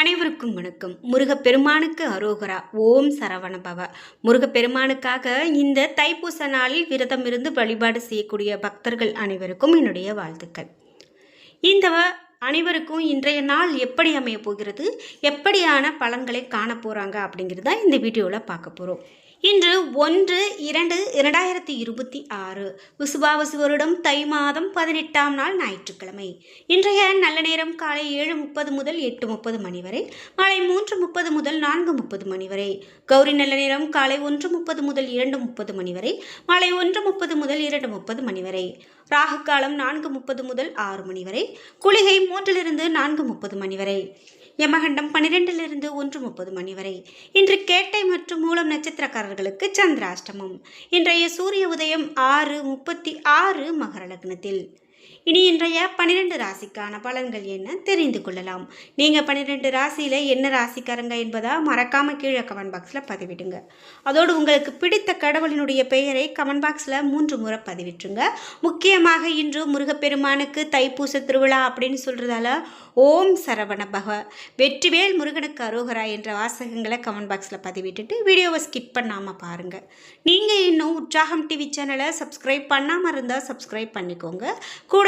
அனைவருக்கும் வணக்கம். முருகப்பெருமானுக்கு அரோகரா. ஓம் சரவணபவ முருகப்பெருமானுக்காக இந்த தைப்பூச நாளில் விரதம் இருந்து வழிபாடு செய்யக்கூடிய பக்தர்கள் அனைவருக்கும் என்னுடைய வாழ்த்துக்கள். இந்த அனைவருக்கும் இன்றைய நாள் எப்படி அமைய போகிறது? எப்படியான பலன்களை காண போகிறாங்க தான் இந்த வீடியோவில் பார்க்க போகிறோம் இன்று ஒன்று இரண்டு இரண்டாயிரத்தி இருபத்தி ஆறு விசுபாவசு வருடம் தை மாதம் பதினெட்டாம் நாள் ஞாயிற்றுக்கிழமை. இன்றைய நல்ல நேரம் காலை ஏழு முப்பது முதல் எட்டு முப்பது மணி வரை மாலை மூன்று முப்பது முதல் நான்கு முப்பது மணி வரை கௌரி நல்ல நேரம் காலை ஒன்று முப்பது முதல் இரண்டு முப்பது மணி வரை மாலை ஒன்று முப்பது முதல் இரண்டு முப்பது மணி வரை ராகு காலம் நான்கு முப்பது முதல் ஆறு மணி வரை குளிகை மூன்றிலிருந்து நான்கு முப்பது மணி வரை. யமகண்டம் பன்னிரெண்டிலிருந்து ஒன்று முப்பது மணி வரை. இன்று கேட்டை மற்றும் மூலம் நட்சத்திரக்காரர்களுக்கு சந்திராஷ்டமம். இன்றைய சூரிய உதயம் ஆறு முப்பத்தி ஆறு மகர லக்னத்தில். இனி இன்றைய பன்னிரெண்டு ராசிக்கான பலன்கள் என்ன தெரிந்து கொள்ளலாம். நீங்கள் பன்னிரெண்டு ராசியில் என்ன ராசிக்காரங்க என்பதா மறக்காமல் கீழே கமெண்ட் பாக்ஸில் பதிவிடுங்க. அதோடு உங்களுக்கு பிடித்த கடவுளினுடைய பெயரை கமெண்ட் பாக்ஸில் மூன்று முறை பதிவிட்டுருங்க. முக்கியமாக இன்று முருகப்பெருமானுக்கு தைப்பூச திருவிழா அப்படின்னு சொல்கிறதால ஓம் சரவண பக. வெற்றிவேல் முருகனுக்கு அரோகரா என்ற வாசகங்களை கமெண்ட் பாக்ஸில் பதிவிட்டுட்டு வீடியோவை ஸ்கிப் பண்ணாமல் பாருங்கள் நீங்கள் இன்னும் உற்சாகம் டிவி சேனலை சப்ஸ்கிரைப் பண்ணாமல் இருந்தால் சப்ஸ்கிரைப் பண்ணிக்கோங்க. கூட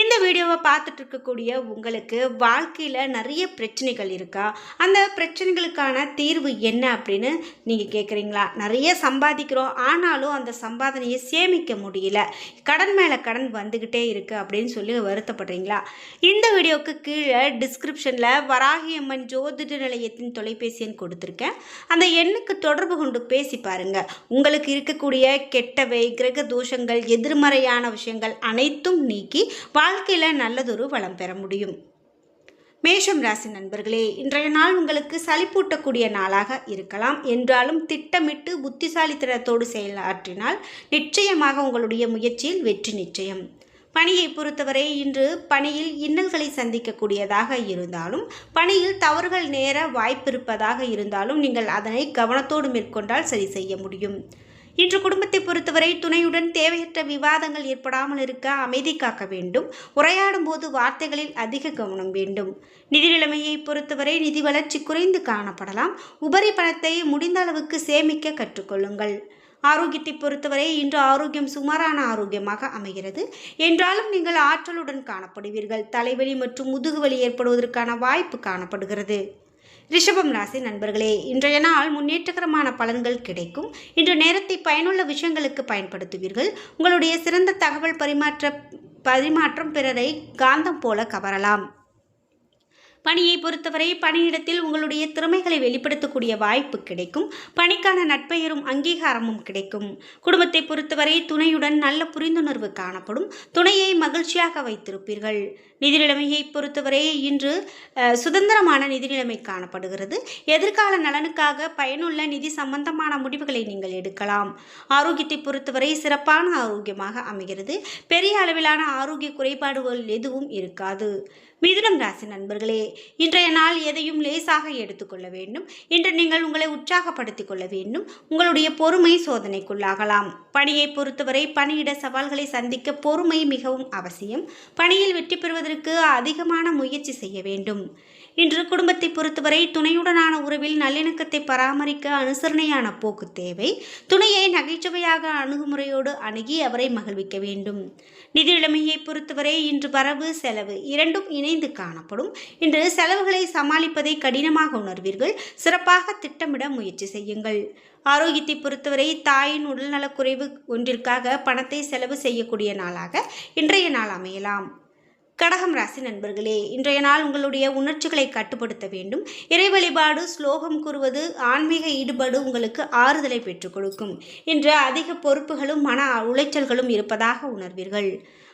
இந்த வீடியோவை பார்த்துட்டு இருக்கக்கூடிய உங்களுக்கு வாழ்க்கையில் நிறைய பிரச்சனைகள் இருக்கா? அந்த பிரச்சனைகளுக்கான தீர்வு என்ன அப்படின்னு நீங்கள் கேட்குறீங்களா நிறைய சம்பாதிக்கிறோம். ஆனாலும் அந்த சம்பாதனையை சேமிக்க முடியல. கடன் மேலே கடன் வந்துக்கிட்டே இருக்குது அப்படின்னு சொல்லி வருத்தப்படுறீங்களா? இந்த வீடியோவுக்கு கீழே டிஸ்கிரிப்ஷனில் வராகியம்மன் ஜோதிட நிலையத்தின் தொலைபேசி எண் கொடுத்துருக்கேன். அந்த எண்ணுக்கு தொடர்பு கொண்டு பேசி பாருங்கள் உங்களுக்கு இருக்கக்கூடிய கெட்டவை கிரக தோஷங்கள் எதிர்மறையான விஷயங்கள் அனைத்தும் நீக்கி வாழ்க்கையில் நல்லதொரு வளம் பெற முடியும். மேஷம் ராசி நண்பர்களே இன்றைய நாள் உங்களுக்கு சலிப்பூட்டக்கூடிய நாளாக இருக்கலாம். என்றாலும் திட்டமிட்டு புத்திசாலித்தனத்தோடு செயலாற்றினால் நிச்சயமாக உங்களுடைய முயற்சியில் வெற்றி நிச்சயம். பணியை பொறுத்தவரை இன்று பணியில் இன்னல்களை சந்திக்கக்கூடியதாக இருந்தாலும் பணியில் தவறுகள் நேர வாய்ப்பிருப்பதாக இருந்தாலும் நீங்கள் அதனை கவனத்தோடு மேற்கொண்டால் சரி செய்ய முடியும். இன்று குடும்பத்தை பொறுத்தவரை துணையுடன் தேவையற்ற விவாதங்கள் ஏற்படாமல் இருக்க அமைதி காக்க வேண்டும். உரையாடும் போது வார்த்தைகளில் அதிக கவனம் வேண்டும். நிதி நிலைமையை பொறுத்தவரை நிதி வளர்ச்சி குறைந்து காணப்படலாம். உபரி பணத்தை முடிந்த அளவுக்கு சேமிக்க கற்றுக்கொள்ளுங்கள். ஆரோக்கியத்தை பொறுத்தவரை இன்று ஆரோக்கியம் சுமாரான ஆரோக்கியமாக அமைகிறது. என்றாலும் நீங்கள் ஆற்றலுடன் காணப்படுவீர்கள். தலைவலி மற்றும் முதுகுவலி ஏற்படுவதற்கான வாய்ப்பு காணப்படுகிறது. ரிஷபம் ராசி நண்பர்களே இன்றைய நாள் முன்னேற்றகரமான பலன்கள் கிடைக்கும். இன்று நேரத்தை பயனுள்ள விஷயங்களுக்கு பயன்படுத்துவீர்கள். உங்களுடைய சிறந்த தகவல் பரிமாற்ற பரிமாற்றம் பிறரை காந்தம் போல கவரலாம். பணியை பொறுத்தவரை பணியிடத்தில் உங்களுடைய திறமைகளை வெளிப்படுத்தக்கூடிய வாய்ப்பு கிடைக்கும். பணிக்கான நட்பெயரும் அங்கீகாரமும் கிடைக்கும். குடும்பத்தை பொறுத்தவரை துணையுடன் நல்ல புரிந்துணர்வு காணப்படும். துணையை மகிழ்ச்சியாக வைத்திருப்பீர்கள். நிதிநிலைமையை பொறுத்தவரை இன்று சுதந்திரமான நிதிநிலைமை காணப்படுகிறது. எதிர்கால நலனுக்காக பயனுள்ள நிதி சம்பந்தமான முடிவுகளை நீங்கள் எடுக்கலாம். ஆரோக்கியத்தை பொறுத்தவரை சிறப்பான ஆரோக்கியமாக அமைகிறது. பெரிய அளவிலான ஆரோக்கிய குறைபாடுகள் எதுவும் இருக்காது. மிதுனம் ராசி நண்பர்களே இன்றைய நாள் எதையும் லேசாக எடுத்துக்கொள்ள வேண்டும் இன்று நீங்கள் உங்களை உற்சாகப்படுத்திக் கொள்ள வேண்டும். உங்களுடைய பொறுமை சோதனைக்குள்ளாகலாம். பணியை பொறுத்தவரை பணியிட சவால்களை சந்திக்க பொறுமை மிகவும் அவசியம். பணியில் வெற்றி பெறுவதற்கு அதிகமான முயற்சி செய்ய வேண்டும். இன்று குடும்பத்தை பொறுத்தவரை துணையுடனான உறவில் நல்லிணக்கத்தை பராமரிக்க அனுசரணையான போக்கு தேவை. துணையை நகைச்சுவையாக அணுகுமுறையோடு அணுகி அவரை மகிழ்விக்க வேண்டும். நிதி நிலைமையை பொறுத்தவரை இன்று வரவு செலவு இரண்டும் இணைந்து காணப்படும். இன்று செலவுகளை சமாளிப்பதை கடினமாக உணர்வீர்கள். சிறப்பாக திட்டமிட முயற்சி செய்யுங்கள். ஆரோக்கியத்தை பொறுத்தவரை தாயின் உடல்நலக்குறைவு ஒன்றிற்காக பணத்தை செலவு செய்யக்கூடிய நாளாக இன்றைய நாள் அமையலாம். கடகம் ராசி நண்பர்களே இன்றைய நாள் உங்களுடைய உணர்ச்சிகளை கட்டுப்படுத்த வேண்டும். இறை வழிபாடு ஸ்லோகம் கூறுவது ஆன்மீக ஈடுபாடு உங்களுக்கு ஆறுதலை பெற்றுக் கொடுக்கும். இன்று அதிக பொறுப்புகளும் மன உளைச்சல்களும் இருப்பதாக உணர்வீர்கள்.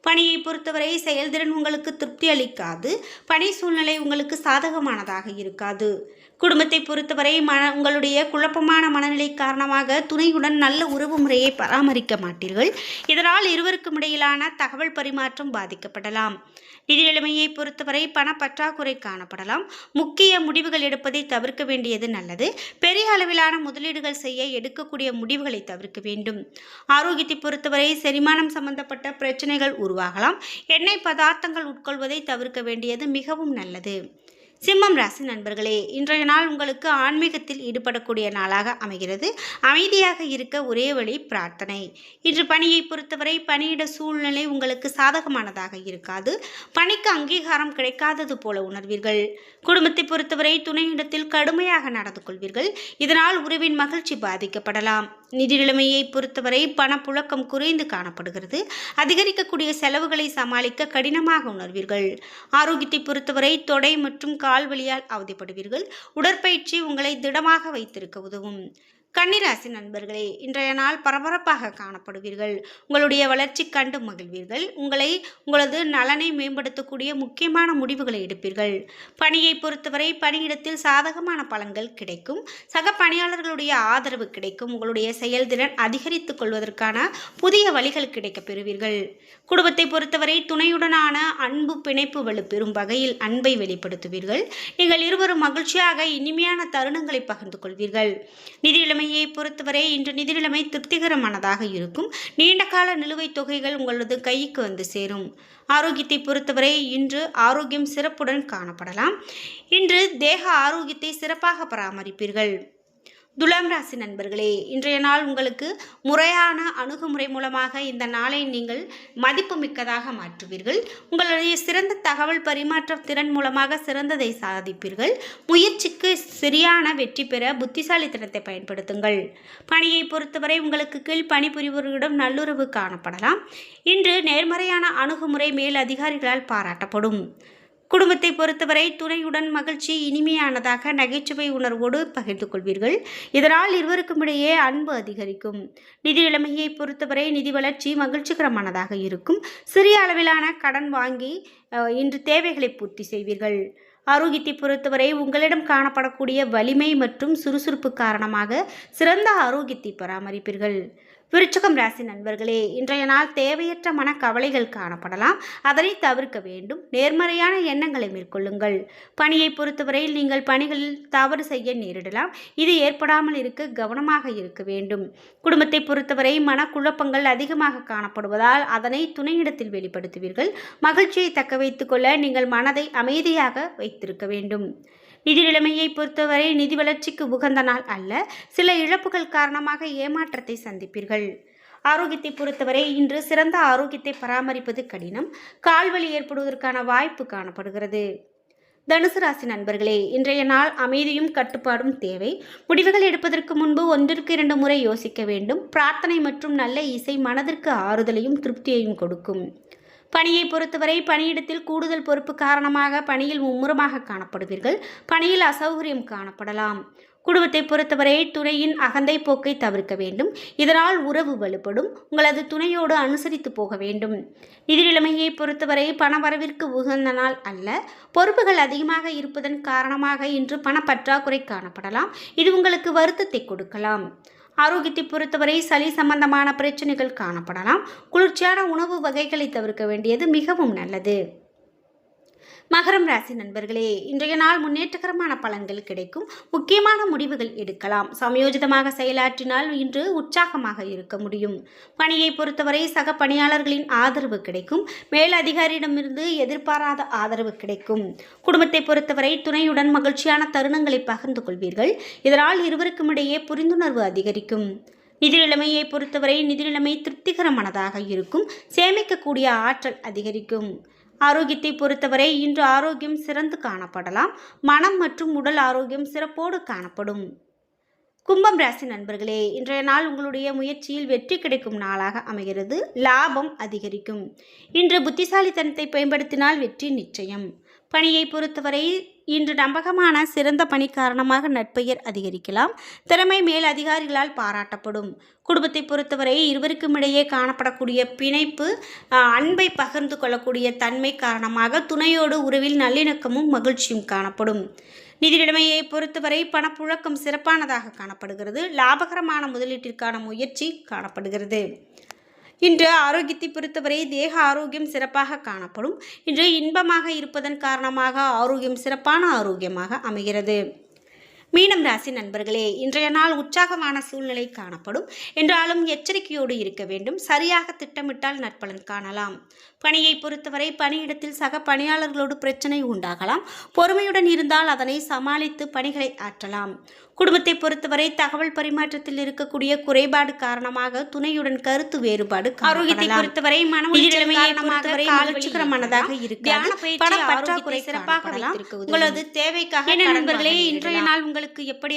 பணியை பொறுத்தவரை செயல்திறன் உங்களுக்கு திருப்தி அளிக்காது. பணி சூழ்நிலை உங்களுக்கு சாதகமானதாக இருக்காது. குடும்பத்தை பொறுத்தவரை மன உங்களுடைய குழப்பமான மனநிலை காரணமாக துணையுடன் நல்ல உறவு முறையை பராமரிக்க மாட்டீர்கள். இதனால் இருவருக்கும் இடையிலான தகவல் பரிமாற்றம் பாதிக்கப்படலாம். நிதி நிலைமையை பொறுத்தவரை பணப்பற்றாக்குறை காணப்படலாம். முக்கிய முடிவுகள் எடுப்பதை தவிர்க்க வேண்டியது நல்லது. பெரிய அளவிலான முதலீடுகள் செய்ய எடுக்கக்கூடிய முடிவுகளை தவிர்க்க வேண்டும். ஆரோக்கியத்தை பொறுத்தவரை செரிமானம் சம்பந்தப்பட்ட பிரச்சனைகள் உருவாகலாம். எண்ணெய் பதார்த்தங்கள் உட்கொள்வதை தவிர்க்க வேண்டியது மிகவும் நல்லது. சிம்மம் ராசி நண்பர்களே இன்றைய நாள் உங்களுக்கு ஆன்மீகத்தில் ஈடுபடக்கூடிய நாளாக அமைகிறது. அமைதியாக இருக்க ஒரே வழி பிரார்த்தனை. இன்று பணியை பொறுத்தவரை பணியிட சூழ்நிலை உங்களுக்கு சாதகமானதாக இருக்காது. பணிக்கு அங்கீகாரம் கிடைக்காதது போல உணர்வீர்கள். குடும்பத்தை பொறுத்தவரை துணையிடத்தில் கடுமையாக நடந்து கொள்வீர்கள். இதனால் உறவின் மகிழ்ச்சி பாதிக்கப்படலாம். நிதி நிலைமையை பொறுத்தவரை பணப்புழக்கம் குறைந்து காணப்படுகிறது. அதிகரிக்கக்கூடிய செலவுகளை சமாளிக்க கடினமாக உணர்வீர்கள். ஆரோக்கியத்தை பொறுத்தவரை தொடை மற்றும் கால் வலியால் அவதிப்படுவீர்கள். உடற்பயிற்சி உங்களை திடமாக வைத்திருக்க உதவும். கன்னிராசி நண்பர்களே இன்றைய நாள் பரபரப்பாக காணப்படுவீர்கள். உங்களுடைய வளர்ச்சி கண்டு மகிழ்வீர்கள். உங்களை உங்களது நலனை மேம்படுத்தக்கூடிய முக்கியமான முடிவுகளை எடுப்பீர்கள். பணியை பொறுத்தவரை பணியிடத்தில் சாதகமான பலன்கள் கிடைக்கும். சக பணியாளர்களுடைய ஆதரவு கிடைக்கும். உங்களுடைய செயல்திறன் அதிகரித்துக் கொள்வதற்கான புதிய வழிகள் கிடைக்கப் பெறுவீர்கள். குடும்பத்தை பொறுத்தவரை துணையுடனான அன்பு பிணைப்பு வலுப்பெறும் வகையில் அன்பை வெளிப்படுத்துவீர்கள். நீங்கள் இருவரும் மகிழ்ச்சியாக இனிமையான தருணங்களை பகிர்ந்து கொள்வீர்கள். நிதி நிலைமையை பொறுத்தவரை இன்று நிதி நிலைமை திருப்திகரமானதாக இருக்கும். நீண்ட கால நிலுவைத் தொகைகள் உங்களது கைக்கு வந்து சேரும். ஆரோக்கியத்தை பொறுத்தவரை இன்று ஆரோக்கியம் சிறப்புடன் காணப்படலாம். இன்று தேக ஆரோக்கியத்தை சிறப்பாக பராமரிப்பீர்கள். துலாம் ராசி நண்பர்களே இன்றைய நாள் உங்களுக்கு முறையான அணுகுமுறை மூலமாக இந்த நாளை நீங்கள் மதிப்புமிக்கதாக மாற்றுவீர்கள். உங்களுடைய சிறந்த தகவல் பரிமாற்ற திறன் மூலமாக சிறந்ததை சாதிப்பீர்கள். முயற்சிக்கு சரியான வெற்றி பெற புத்திசாலித்தனத்தை பயன்படுத்துங்கள். பணியை பொறுத்தவரை உங்களுக்கு கீழ் பணிபுரிபவர்களிடம் நல்லுறவு காணப்படலாம். இன்று நேர்மறையான அணுகுமுறை மேல் அதிகாரிகளால் பாராட்டப்படும். குடும்பத்தை பொறுத்தவரை துணையுடன் மகிழ்ச்சி இனிமையானதாக நகைச்சுவை உணர்வோடு பகிர்ந்து கொள்வீர்கள். இதனால் இருவருக்கும் இடையே அன்பு அதிகரிக்கும். நிதி நிலைமையை பொறுத்தவரை நிதி வளர்ச்சி மகிழ்ச்சிகரமானதாக இருக்கும். சிறிய அளவிலான கடன் வாங்கி இன்று தேவைகளை பூர்த்தி செய்வீர்கள். ஆரோக்கியத்தை பொறுத்தவரை உங்களிடம் காணப்படக்கூடிய வலிமை மற்றும் சுறுசுறுப்பு காரணமாக சிறந்த ஆரோக்கியத்தை பராமரிப்பீர்கள். விருச்சகம் ராசி நண்பர்களே இன்றைய நாள் தேவையற்ற மன கவலைகள் காணப்படலாம். அதனை தவிர்க்க வேண்டும். நேர்மறையான எண்ணங்களை மேற்கொள்ளுங்கள். பணியை பொறுத்தவரையில் நீங்கள் பணிகளில் தவறு செய்ய நேரிடலாம். இது ஏற்படாமல் இருக்க கவனமாக இருக்க வேண்டும். குடும்பத்தை பொறுத்தவரை மனக்குழப்பங்கள் அதிகமாக காணப்படுவதால் அதனை துணையிடத்தில் வெளிப்படுத்துவீர்கள். மகிழ்ச்சியை தக்க வைத்துக்கொள்ள நீங்கள் மனதை அமைதியாக வைத்திருக்க வேண்டும். நிதி நிலைமையை பொறுத்தவரை நிதி வளர்ச்சிக்கு உகந்த நாள் அல்ல சில இழப்புகள் காரணமாக ஏமாற்றத்தை சந்திப்பீர்கள். ஆரோக்கியத்தை பொறுத்தவரை இன்று சிறந்த ஆரோக்கியத்தை பராமரிப்பது கடினம் கால்வலி ஏற்படுவதற்கான வாய்ப்பு காணப்படுகிறது. தனுசு ராசி நண்பர்களே இன்றைய நாள் அமைதியும் கட்டுப்பாடும் தேவை. முடிவுகள் எடுப்பதற்கு முன்பு ஒன்றிற்கு இரண்டு முறை யோசிக்க வேண்டும். பிரார்த்தனை மற்றும் நல்ல இசை மனதிற்கு ஆறுதலையும் திருப்தியையும் கொடுக்கும். பணியை பொறுத்தவரை பணியிடத்தில் கூடுதல் பொறுப்பு காரணமாக பணியில் மும்முரமாக காணப்படுவீர்கள். பணியில் அசௌகரியம் காணப்படலாம். குடும்பத்தை பொறுத்தவரை துணையின் அகந்தை போக்கை தவிர்க்க வேண்டும். இதனால் உறவு வலுப்படும். உங்களது துணையோடு அனுசரித்து போக வேண்டும். நிதி நிலைமையை பொறுத்தவரை பணவரவிற்கு உகந்த நாள் அல்ல. பொறுப்புகள் அதிகமாக இருப்பதன் காரணமாக இன்று பணப்பற்றாக்குறை காணப்படலாம். இது உங்களுக்கு வருத்தத்தை கொடுக்கலாம். ஆரோக்கியத்தை பொறுத்தவரை சளி சம்பந்தமான பிரச்சனைகள் காணப்படலாம். குளிர்ச்சியான உணவு வகைகளை தவிர்க்க வேண்டியது மிகவும் நல்லது. மகரம் ராசி நண்பர்களே இன்றைய நாள் முன்னேற்றகரமான பலன்கள் கிடைக்கும். முக்கியமான முடிவுகள் எடுக்கலாம். சமயோஜிதமாக செயலாற்றினால் இன்று உற்சாகமாக இருக்க முடியும். பணியை பொறுத்தவரை சக பணியாளர்களின் ஆதரவு கிடைக்கும். மேல் அதிகாரியிடமிருந்து எதிர்பாராத ஆதரவு கிடைக்கும். குடும்பத்தை பொறுத்தவரை துணையுடன் மகிழ்ச்சியான தருணங்களை பகிர்ந்து கொள்வீர்கள். இதனால் இருவருக்கும் இடையே புரிந்துணர்வு அதிகரிக்கும். நிதி நிலைமையை பொறுத்தவரை நிதி நிலைமை திருப்திகரமானதாக இருக்கும். சேமிக்கக்கூடிய ஆற்றல் அதிகரிக்கும். ஆரோக்கியத்தை பொறுத்தவரை இன்று ஆரோக்கியம் சிறந்து காணப்படலாம். மனம் மற்றும் உடல் ஆரோக்கியம் சிறப்போடு காணப்படும். கும்பம் ராசி நண்பர்களே இன்றைய நாள் உங்களுடைய முயற்சியில் வெற்றி கிடைக்கும் நாளாக அமைகிறது. லாபம் அதிகரிக்கும். இன்று புத்திசாலித்தனத்தை பயன்படுத்தினால் வெற்றி நிச்சயம். பணியை பொறுத்தவரை இன்று நம்பகமான சிறந்த பணி காரணமாக நட்பெயர் அதிகரிக்கலாம். திறமை மேல் அதிகாரிகளால் பாராட்டப்படும். குடும்பத்தை பொறுத்தவரை இருவருக்கும் இடையே காணப்படக்கூடிய பிணைப்பு அன்பை பகிர்ந்து கொள்ளக்கூடிய தன்மை காரணமாக துணையோடு உறவில் நல்லிணக்கமும் மகிழ்ச்சியும் காணப்படும். நிதி நிலைமையை பொறுத்தவரை பணப்புழக்கம் சிறப்பானதாக காணப்படுகிறது. லாபகரமான முதலீட்டிற்கான முயற்சி காணப்படுகிறது. இன்று ஆரோக்கியத்தை பொறுத்தவரை தேக ஆரோக்கியம் சிறப்பாக காணப்படும். இன்று இன்பமாக இருப்பதன் காரணமாக ஆரோக்கியம் சிறப்பான ஆரோக்கியமாக அமைகிறது. மீனம் ராசி நண்பர்களே இன்றைய நாள் உற்சாகமான சூழ்நிலை காணப்படும். என்றாலும் எச்சரிக்கையோடு இருக்க வேண்டும். சரியாக திட்டமிட்டால் நற்பலன் காணலாம். பணியை பொறுத்தவரை பணியிடத்தில் சக பணியாளர்களோடு பிரச்சனை உண்டாகலாம். பொறுமையுடன் இருந்தால் அதனை சமாளித்து பணிகளை ஆற்றலாம். குடும்பத்தை பொறுத்தவரை தகவல் பரிமாற்றத்தில் இருக்கக்கூடிய குறைபாடு காரணமாக துணையுடன் கருத்து வேறுபாடு ஆரோக்கியத்தை பொறுத்தவரை மன இருக்காது பண பற்றாக்குறை சிறப்பாக உங்களது தேவைக்காக நண்பர்களே இன்றைய நாள் உங்களுக்கு எப்படி